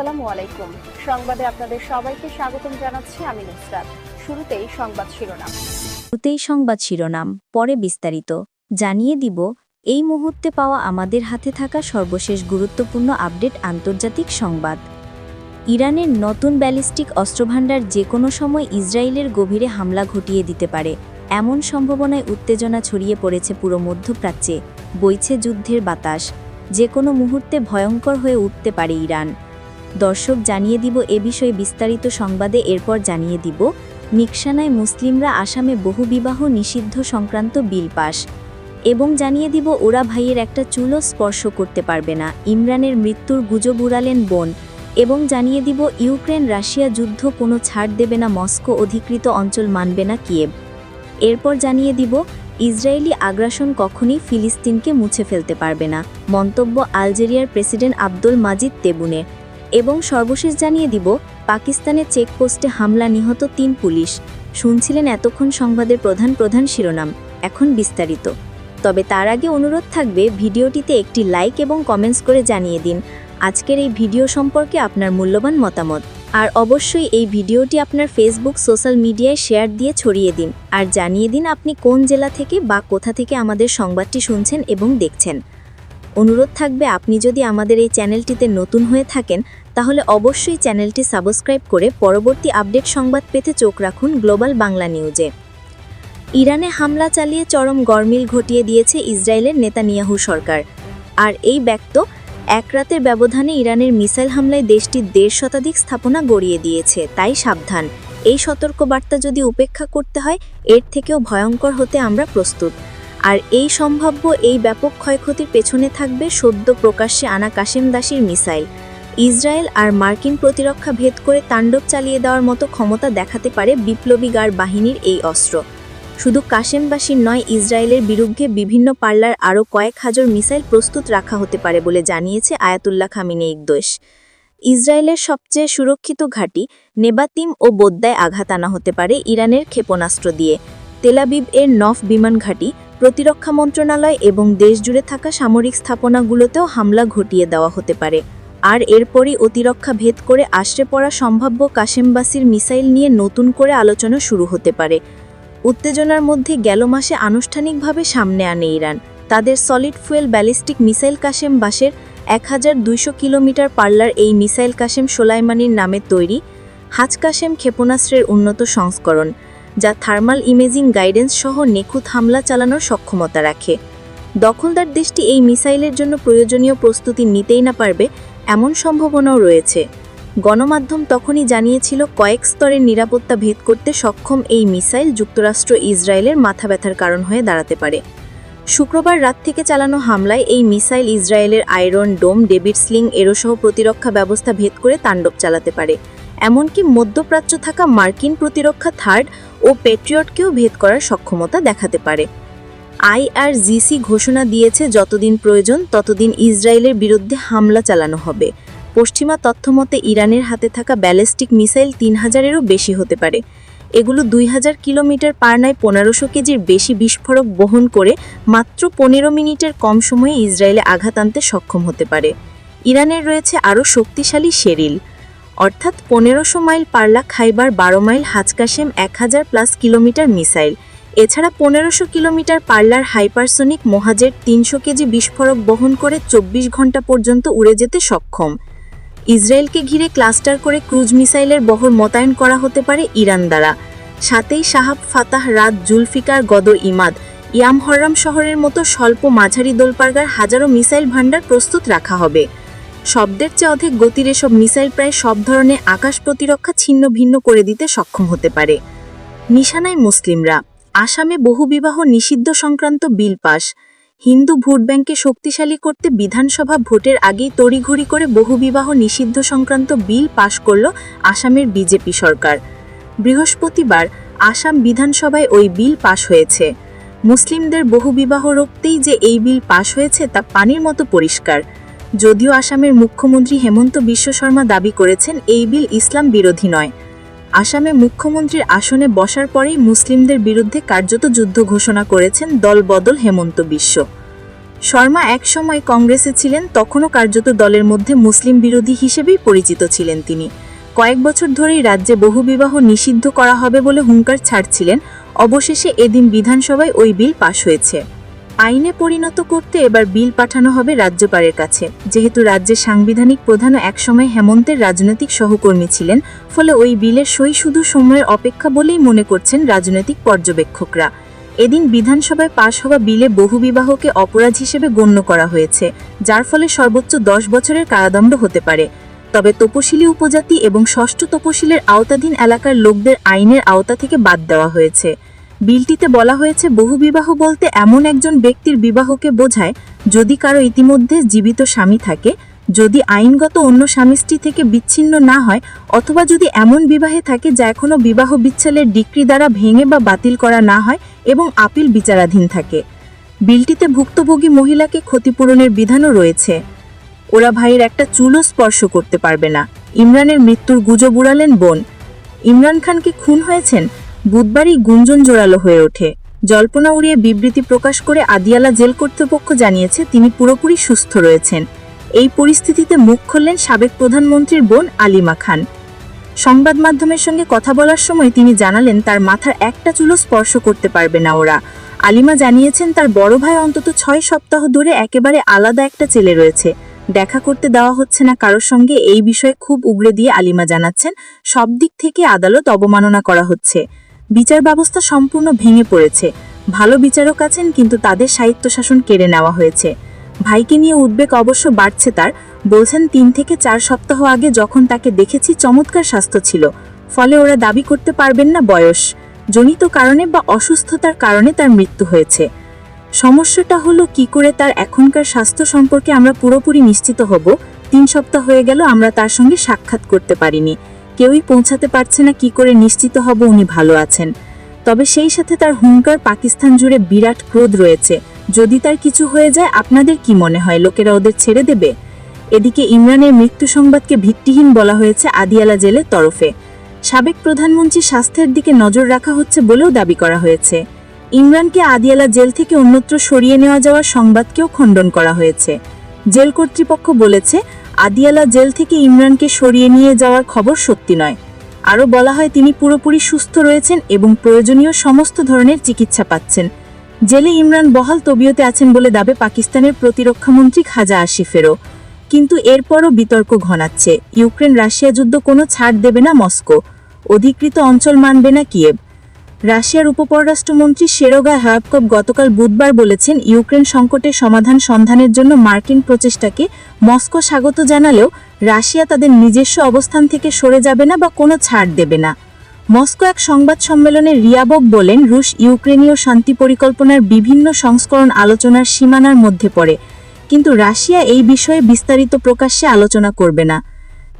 আসসালামু আলাইকুম। সংবাদে আপনাদের সবাইকে স্বাগতম জানাচ্ছি আমি নুসরাত। শুরুতেই সংবাদ শিরোনাম। শুরুতেই সংবাদ শিরোনাম, পরে বিস্তারিত। জানিয়ে দিব, এই মুহূর্তে পাওয়া আমাদের হাতে থাকা সর্বশেষ গুরুত্বপূর্ণ আপডেট আন্তর্জাতিক সংবাদ। ইরানের নতুন ব্যালিস্টিক অস্ত্রভাণ্ডার যে কোনো সময় ইসরায়েলের গভীরে হামলা ঘটিয়ে দিতে পারে। এমন সম্ভাবনায় উত্তেজনা ছড়িয়ে পড়েছে পুরো মধ্যপ্রাচ্যে, বইছে যুদ্ধের বাতাস। যে কোনো মুহূর্তে ভয়ঙ্কর হয়ে উঠতে পারে ইরান। দর্শক জানিয়ে দিব এ বিষয়ে বিস্তারিত সংবাদে এরপর জানিয়ে দিব, নিকশানায় মুসলিমরা আসামে বহুবিবাহ নিষিদ্ধ সংক্রান্ত বিল পাশ এবং জানিয়ে দিব ওরা ভাইয়ের একটা চুলও স্পর্শ করতে পারবে না, ইমরানের মৃত্যুর গুজব উড়ালেন বোন। এবং জানিয়ে দিব ইউক্রেন রাশিয়া যুদ্ধ কোনো ছাড় দেবে না, মস্কো অধিকৃত অঞ্চল মানবে না কিয়েভ। এরপর জানিয়ে দিব ইসরায়েলি আগ্রাসন কখনই ফিলিস্তিনকে মুছে ফেলতে পারবে না, মন্তব্য আলজেরিয়ার প্রেসিডেন্ট আব্দুল মাজিদ তেবুনের এবং সর্বশেষ জানিয়ে দিব, পাকিস্তানের চেকপোস্টে হামলা নিহত তিন পুলিশ। শুনছিলেন এতক্ষণ সংবাদের প্রধান প্রধান শিরোনাম, এখন বিস্তারিত। তবে তার আগে অনুরোধ থাকবে, ভিডিওটিতে একটি লাইক এবং কমেন্টস করে জানিয়ে দিন, আজকের এই ভিডিও সম্পর্কে আপনার মূল্যবান মতামত। আর অবশ্যই এই ভিডিওটি আপনার ফেসবুক সোশ্যাল মিডিয়ায় শেয়ার দিয়ে ছড়িয়ে দিন, আর জানিয়ে দিন আপনি কোন জেলা থেকে বা কোথা থেকে আমাদের সংবাদটি শুনছেন এবং দেখছেন। অনুরোধ থাকবে আপনি যদি আমাদের এই চ্যানেলটিতে নতুন হয়ে থাকেন, তাহলে অবশ্যই চ্যানেলটি সাবস্ক্রাইব করে পরবর্তী আপডেট সংবাদ পেতে চোখ রাখুন গ্লোবাল বাংলা নিউজে। ইরানে হামলা চালিয়ে চরম গরমিল ঘটিয়ে দিয়েছে ইসরায়েলের নেতানিয়াহু সরকার। আর এই ব্যক্ত, এক রাতের ব্যবধানে ইরানের মিসাইল হামলায় দেশটির দেড় শতাধিক স্থাপনা গড়িয়ে দিয়েছে, তাই সাবধান। এই সতর্কবার্তা যদি উপেক্ষা করতে হয়, এর থেকেও ভয়ঙ্কর হতে আমরা প্রস্তুত। আর এই সম্ভাব্য এই ব্যাপক ক্ষয়ক্ষতির পেছনে থাকবে সদ্য প্রকাশ্যে আনা কাশেম দাসির মিসাইল। ইসরায়েল আর মার্কিন প্রতিরক্ষা ভেদ করে তাণ্ডব চালিয়ে দেওয়ার মতো ক্ষমতা দেখাতে পারে বিপ্লবী গার্ড বাহিনীর এই অস্ত্র। শুধু কাশেমবাসীর নয়, ইসরায়েলের বিরুদ্ধে বিভিন্ন পাল্লার আরও কয়েক হাজার মিসাইল প্রস্তুত রাখা হতে পারে বলে জানিয়েছে আয়াতুল্লাহ খামিনে ইকদোষ ইসরায়েলের সবচেয়ে সুরক্ষিত ঘাঁটি নেবাতিম ও বোদ্দায় আঘাত আনা হতে পারে ইরানের ক্ষেপণাস্ত্র দিয়ে। তেলাবিব এর নফ বিমান ঘাঁটি প্রতিরক্ষা মন্ত্রণালয় এবং দেশজুড়ে থাকা সামরিক স্থাপনাগুলোতেও হামলা ঘটিয়ে দেওয়া হতে পারে। আর এরপরই অতিরক্ষা ভেদ করে আশ্রে পড়া সম্ভাব্য কাশেমবাসীর মিসাইল নিয়ে নতুন করে আলোচনা শুরু হতে পারে। উত্তেজনার মধ্যে গেল মাসে আনুষ্ঠানিকভাবে সামনে আনে ইরান। তাদের solid fuel ballistic missile Qassem Basir এক হাজার দুইশো কিলোমিটার পার্লার এই মিসাইল কাশেম সোলাইমানির নামে তৈরি হাজ কাশেম ক্ষেপণাস্ত্রের উন্নত সংস্করণ। যা থার্মাল ইমেজিং গাইডেন্স সহ নিখুঁত হামলা চালানোর সক্ষমতা রাখে। দখলদার দেশটি এই মিসাইলের জন্য প্রয়োজনীয় প্রস্তুতি নিতেই না পারবে এমন সম্ভাবনাও রয়েছে। গণমাধ্যম তখনই জানিয়েছিল কয়েক স্তরের নিরাপত্তা ভেদ করতে সক্ষম এই মিসাইল যুক্তরাষ্ট্র ইসরায়েলের মাথা ব্যথার কারণ হয়ে দাঁড়াতে পারে। শুক্রবার রাত থেকে চালানো হামলায় এই মিসাইল ইসরায়েলের আয়রন ডোম, ডেভিড স্লিং, এরোসহ প্রতিরক্ষা ব্যবস্থা ভেদ করে তাণ্ডব চালাতে পারে। এমনকি মধ্যপ্রাচ্য থাকা মার্কিন প্রতিরক্ষা থার্ড ও পেট্রিয়টকেও ভেদ করার সক্ষমতা দেখাতে পারে। আইআরজিসি ঘোষণা দিয়েছে, যতদিন প্রয়োজন ততদিন ইসরায়েলের বিরুদ্ধে হামলা চালানো হবে। পশ্চিমা তথ্যমতে, ইরানের হাতে থাকা ব্যালিস্টিক মিসাইল তিন হাজারেরও বেশি হতে পারে। এগুলো দুই হাজার কিলোমিটার পার নয় পনেরোশো কেজির বেশি বিস্ফোরক বহন করে মাত্র পনেরো মিনিটের কম সময়ে ইসরায়েলে আঘাত আনতে সক্ষম হতে পারে। ইরানের রয়েছে আরও শক্তিশালী শেরিল। অর্থাৎ পনেরোশো মাইল পারলা খাইবার বারো মাইল হাজকাশেম এক হাজার প্লাস কিলোমিটার মিসাইল। এছাড়া পনেরোশো কিলোমিটার পার্লার হাইপারসোনিক মহাজের তিনশো কেজি বিস্ফোরক বহন করে চব্বিশ ঘণ্টা পর্যন্ত উড়ে যেতে সক্ষম। ইসরায়েলকে ঘিরে ক্লাস্টার করে ক্রুজ মিসাইলের বহর মোতায়েন করা হতে পারে ইরান দ্বারা। সাথেই Shahab Fateh Raad Zolfaghar Ghadr Emad yam হররাম শহরের মতো স্বল্প মাঝারি দোলপারগার হাজারো মিসাইল ভাণ্ডার প্রস্তুত রাখা হবে। শব্দের চেয়ে অধিক গতির এসব মিসাইল প্রায় সব ধরনের আকাশ প্রতিরক্ষা ছিন্ন ভিন্ন করে দিতে সক্ষম হতে পারে। নিশানায় মুসলিমরা, আসামে বহুবিবাহ নিষিদ্ধ সংক্রান্ত বিল পাশ হিন্দু ভোট ব্যাংকে শক্তিশালী করতে বিধানসভা ভোটের আগেই তড়িঘড়ি করে বহুবিবাহ নিষিদ্ধ সংক্রান্ত বিল পাশ করল আসামের বিজেপি সরকার। বৃহস্পতিবার আসাম বিধানসভায় ওই বিল পাশ হয়েছে। মুসলিমদের বহুবিবাহ রোখতেই যে এই বিল পাশ হয়েছে তা পানির মতো পরিষ্কার। যদিও আসামের মুখ্যমন্ত্রী হেমন্ত বিশ্ব শর্মা দাবি করেছেন এই বিল ইসলাম বিরোধী নয়। আসামে মুখ্যমন্ত্রীর আসনে বসার পরেই মুসলিমদের বিরুদ্ধে কার্যত যুদ্ধ ঘোষণা করেছেন দলবদল হেমন্ত বিশ্ব। শর্মা একসময় কংগ্রেসে ছিলেন, তখনও কার্যত দলের মধ্যে মুসলিম বিরোধী হিসেবেই পরিচিত ছিলেন তিনি। কয়েক বছর ধরেই রাজ্যে বহুবিবাহ নিষিদ্ধ করা হবে বলে হুঙ্কার ছাড়ছিলেন। অবশেষে এদিন বিধানসভায় ওই বিল পাশ হয়েছে। আইনে পরিণত করতে এবার বিল পাঠানো হবে রাজ্যপালের কাছে। যেহেতু রাজ্যের সাংবিধানিক প্রধানও একসময় হেমন্তের রাজনৈতিক সহকর্মী ছিলেন, ফলে ওই বিলের সই শুধু সময়ের অপেক্ষা বলেই মনে করছেন রাজনৈতিক পর্যবেক্ষকরা। এদিন বিধানসভায় পাশ হওয়া বিলে বহুবিবাহকে অপরাধ হিসেবে গণ্য করা হয়েছে, যার ফলে সর্বোচ্চ দশ বছরের কারাদণ্ড হতে পারে। তবে তপশিলি উপজাতি এবং ষষ্ঠ তপশিলের আওতাধীন এলাকার লোকদের আইনের আওতা থেকে বাদ দেওয়া হয়েছে। বিলটিতে বলা হয়েছে বহুবিবাহ বলতে এমন একজন ব্যক্তির বিবাহকে বোঝায়, যদি কারও ইতিমধ্যে জীবিত স্বামী থাকে, যদি আইনগত অন্য স্বামী স্ত্রী থেকে বিচ্ছিন্ন না হয়, অথবা যদি এমন বিবাহে থাকে যা এখনও বিবাহ বিচ্ছেলের ডিক্রি দ্বারা ভেঙে বা বাতিল করা না হয় এবং আপিল বিচারাধীন থাকে। বিলটিতে ভুক্তভোগী মহিলাকে ক্ষতিপূরণের বিধানও রয়েছে। ওরা ভাইয়ের একটা চুলও স্পর্শ করতে পারবে না। ইমরানের মৃত্যুর গুজব উড়ালেন বোন। ইমরান খান কি খুন হয়েছেন? বুধবারই গুঞ্জন জোরালো হয়ে ওঠে। জল্পনা উড়িয়ে বিবৃতি প্রকাশ করে আদিয়ালা জেল কর্তৃপক্ষ জানিয়েছে, তিনি পুরোপুরি সুস্থ রয়েছেন। এই পরিস্থিতিতে মুখ খুললেন সাবেক প্রধানমন্ত্রীর বোন আলিমা খান। সংবাদ মাধ্যমের সঙ্গে কথা বলার সময় তিনি জানালেন, তার মাথার একটা চুলও স্পর্শ করতে পারবে না ওরা। আলিমা জানিয়েছেন, তার বড় ভাই অন্তত ছয় সপ্তাহ ধরে একেবারে আলাদা একটা ছেলে রয়েছে। দেখা করতে দেওয়া হচ্ছে না কারোর সঙ্গে, এই বিষয়ে খুব উগড়ে দিয়ে আলিমা জানাচ্ছেন, সব দিক থেকে আদালত অবমাননা করা হচ্ছে। বিচার ব্যবস্থা সম্পূর্ণ ভেঙে পড়েছে। ভালো বিচারক আছেন কিন্তু তাদের স্বায়ত্তশাসন কেড়ে নেওয়া হয়েছে। ভাইকে নিয়ে উদ্বেগ অবশ্য বাড়ছে তার। বলছেন, তিন থেকে চার সপ্তাহ আগে যখন তাকে দেখেছি চমৎকার স্বাস্থ্য ছিল। ফলে ওরা দাবি করতে পারবেন না বয়স। জনিত কারণে বা অসুস্থতার কারণে তার মৃত্যু হয়েছে। সমস্যাটা হলো কি করে তার এখনকার স্বাস্থ্য সম্পর্কে আমরা পুরোপুরি নিশ্চিত হব। তিন সপ্তাহ হয়ে গেল, আমরা তার সঙ্গে সাক্ষাৎ করতে পারিনি। কেউই পৌঁছাতে পারছে না, কি করে নিশ্চিত হব উনি ভালো আছেন। তবে সেই সাথে তার হুঙ্কার পাকিস্তান জুড়ে বিরাট ক্রোধ রয়েছে। যদি তার কিছু হয়ে যায়, আপনাদের কি মনে হয়, লোকেরা ওদের ছেড়ে দেবে? এদিকে ইমরানের মৃত্যু সংবাদকে ভিত্তিহীন বলা হয়েছে আদিয়ালা জেলের তরফে। সাবেক প্রধানমন্ত্রী স্বাস্থ্যের দিকে নজর রাখা হচ্ছে বলেও দাবি করা হয়েছে। ইমরানকে আদিয়ালা জেল থেকে অন্যত্র সরিয়ে নেওয়া যাওয়ার সংবাদকেও খণ্ডন করা হয়েছে। জেল কর্তৃপক্ষ বলেছে আদিয়ালা জেল থেকে ইমরানকে সরিয়ে নিয়ে যাওয়ার খবর সত্যি নয়। আরও বলা হয়, তিনি পুরোপুরি সুস্থ রয়েছেন এবং প্রয়োজনীয় সমস্ত ধরনের চিকিৎসা পাচ্ছেন। জেলে ইমরান বহাল তবিয়তে আছেন বলে দাবে পাকিস্তানের প্রতিরক্ষামন্ত্রী খাজা আসিফেরও কিন্তু এরপরও বিতর্ক ঘনাচ্ছে। ইউক্রেন রাশিয়া যুদ্ধ কোনো ছাড় দেবে না মস্কো। অধিকৃত অঞ্চল মানবে না কিয়েভ। রাশিয়ার উপপররাষ্ট্রমন্ত্রী সেরোগা হায়াবকভ গতকাল বুধবার বলেছেন, ইউক্রেন সংকটের সমাধান সন্ধানের জন্য মার্কিন প্রচেষ্টাকে মস্কো স্বাগত জানালেও রাশিয়া তাদের নিজস্ব অবস্থান থেকে সরে যাবে না বা কোনো ছাড় দেবে না। মস্কো এক সংবাদ সম্মেলনে রিয়াবক বলেন, রুশ ইউক্রেনীয় শান্তি পরিকল্পনার বিভিন্ন সংস্করণ আলোচনার সীমানার মধ্যে পড়ে। কিন্তু রাশিয়া এই বিষয়ে বিস্তারিত প্রকাশ্যে আলোচনা করবে না।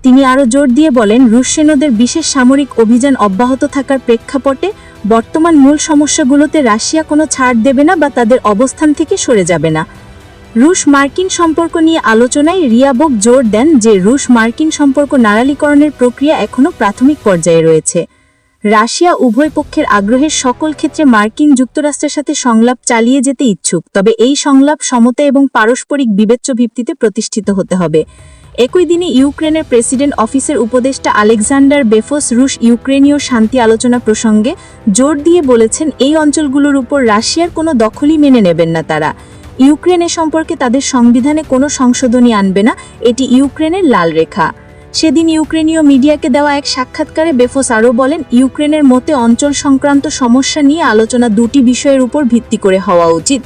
তিনি আরও জোর দিয়ে বলেন, রুশ সেনাদের বিশেষ সামরিক অভিযান অব্যাহত থাকার প্রেক্ষাপটে বর্তমান মূল সমস্যাগুলোতে রাশিয়া কোনো ছাড় দেবে না বা তাদের অবস্থান থেকে সরে যাবে না। রুশ মার্কিন সম্পর্ক নিয়ে আলোচনায় রিয়াবক জোর দেন যে, রুশ মার্কিন সম্পর্ক নারালীকরণের প্রক্রিয়া এখনও প্রাথমিক পর্যায়ে রয়েছে। রাশিয়া উভয় পক্ষের আগ্রহের সকল ক্ষেত্রে মার্কিন যুক্তরাষ্ট্রের সাথে সংলাপ চালিয়ে যেতে ইচ্ছুক, তবে এই সংলাপ সমতা এবং পারস্পরিক বিবেচ্য ভিত্তিতে প্রতিষ্ঠিত হতে হবে। একই দিনে ইউক্রেনের প্রেসিডেন্ট অফিসের উপদেষ্টা আলেকজান্ডার বেফোস রুশ ইউক্রেনীয় শান্তি আলোচনা প্রসঙ্গে জোর দিয়ে বলেছেন, এই অঞ্চলগুলোর উপর রাশিয়ার কোনো দখলই মেনে নেবেন না তারা। ইউক্রেন সম্পর্কে তাদের সংবিধানে কোনো সংশোধনী আনবে না, এটি ইউক্রেনের লাল রেখা। সেদিন ইউক্রেনীয় মিডিয়াকে দেওয়া এক সাক্ষাৎকারে বেফোস আরও বলেন, ইউক্রেনের মতে অঞ্চল সংক্রান্ত সমস্যা নিয়ে আলোচনা দুটি বিষয়ের উপর ভিত্তি করে হওয়া উচিত।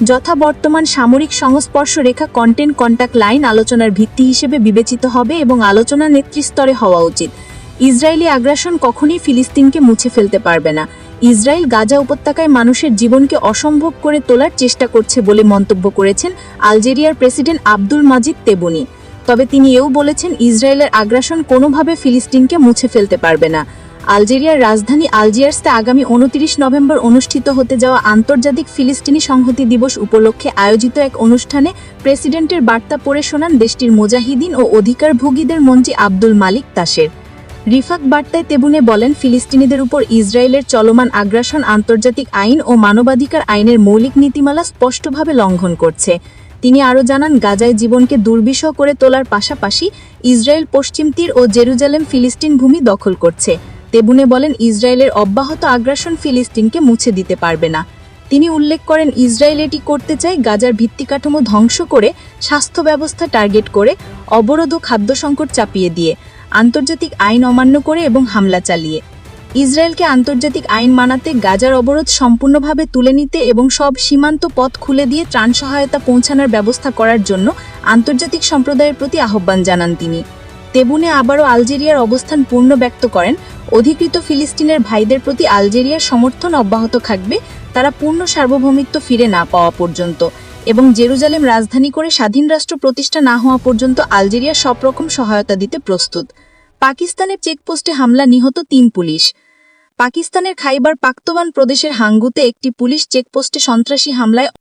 যথা বর্তমান সামরিক সংস্পর্শ রেখা কন্টেন্ট কন্ট্যাক্ট লাইন আলোচনার ভিত্তি হিসেবে বিবেচিত হবে এবং আলোচনা নেতৃস্তরে হওয়া উচিত। ইসরায়েলি আগ্রাসন কখনই ফিলিস্তিনকে মুছে ফেলতে পারবে না। ইসরায়েল গাজা উপত্যকায় মানুষের জীবনকে অসম্ভব করে তোলার চেষ্টা করছে বলে মন্তব্য করেছেন আলজেরিয়ার প্রেসিডেন্ট আব্দুল মাজিদ তেবুনি। তবে তিনি এও বলেছেন, ইসরায়েলের আগ্রাসন কোনোভাবে ফিলিস্তিনকে মুছে ফেলতে পারবে না। আলজেরিয়ার রাজধানী আলজিয়ার্সতে আগামী উনত্রিশ নভেম্বর অনুষ্ঠিত হতে যাওয়া আন্তর্জাতিক ফিলিস্তিনি সংহতি দিবস উপলক্ষে আয়োজিত এক অনুষ্ঠানে প্রেসিডেন্টের বার্তা পড়ে শোনান দেশটির মোজাহিদিন ও অধিকারভোগীদের মন্ত্রী আব্দুল মালিক তাসের। রিফাক বার্তায় তেবুনে বলেন, ফিলিস্তিনিদের উপর ইসরায়েলের চলমান আগ্রাসন আন্তর্জাতিক আইন ও মানবাধিকার আইনের মৌলিক নীতিমালা স্পষ্টভাবে লঙ্ঘন করছে। তিনি আরও জানান, গাজায় জীবনকে দুর্বিষহ করে তোলার পাশাপাশি ইসরায়েল পশ্চিম তীর ও জেরুজালেম ফিলিস্তিন ভূমি দখল করছে। তেবুনে বলেন, ইসরায়েলের অব্যাহত আগ্রাসন ফিলিস্তিনকে মুছে দিতে পারবে না। তিনি উল্লেখ করেন, ইসরায়েল এটি করতে চায় গাজার ভিত্তিকাঠামো ধ্বংস করে স্বাস্থ্য ব্যবস্থা টার্গেট করে, অবরোধ ও খাদ্য সংকট চাপিয়ে দিয়ে, আন্তর্জাতিক আইন অমান্য করে এবং হামলা চালিয়ে। ইসরায়েলকে আন্তর্জাতিক আইন মানাতে গাজার অবরোধ সম্পূর্ণভাবে তুলে নিতে এবং সব সীমান্ত পথ খুলে দিয়ে ত্রাণ সহায়তা পৌঁছানোর ব্যবস্থা করার জন্য আন্তর্জাতিক সম্প্রদায়ের প্রতি আহ্বান জানান তিনি। তেবুনে আবারও আলজেরিয়ার অবস্থান পূর্ণ ব্যক্ত করেন। অধিকৃত ফিলিস্তিনের ভাইদের প্রতি আলজেরিয়ার সমর্থন অব্যাহত থাকবে, তারা পূর্ণ সার্বভৌমিত্ব ফিরে না পাওয়া পর্যন্ত। এবং জেরুজালেম রাজধানী করে স্বাধীন রাষ্ট্র প্রতিষ্ঠা না হওয়া পর্যন্ত আলজেরিয়া সব রকম সহায়তা দিতে প্রস্তুত। পাকিস্তানের চেকপোস্টে হামলা নিহত তিন পুলিশ। পাকিস্তানের খাইবার পাক্তবান প্রদেশের হাঙ্গুতে একটি পুলিশ চেকপোস্টে সন্ত্রাসী হামলায়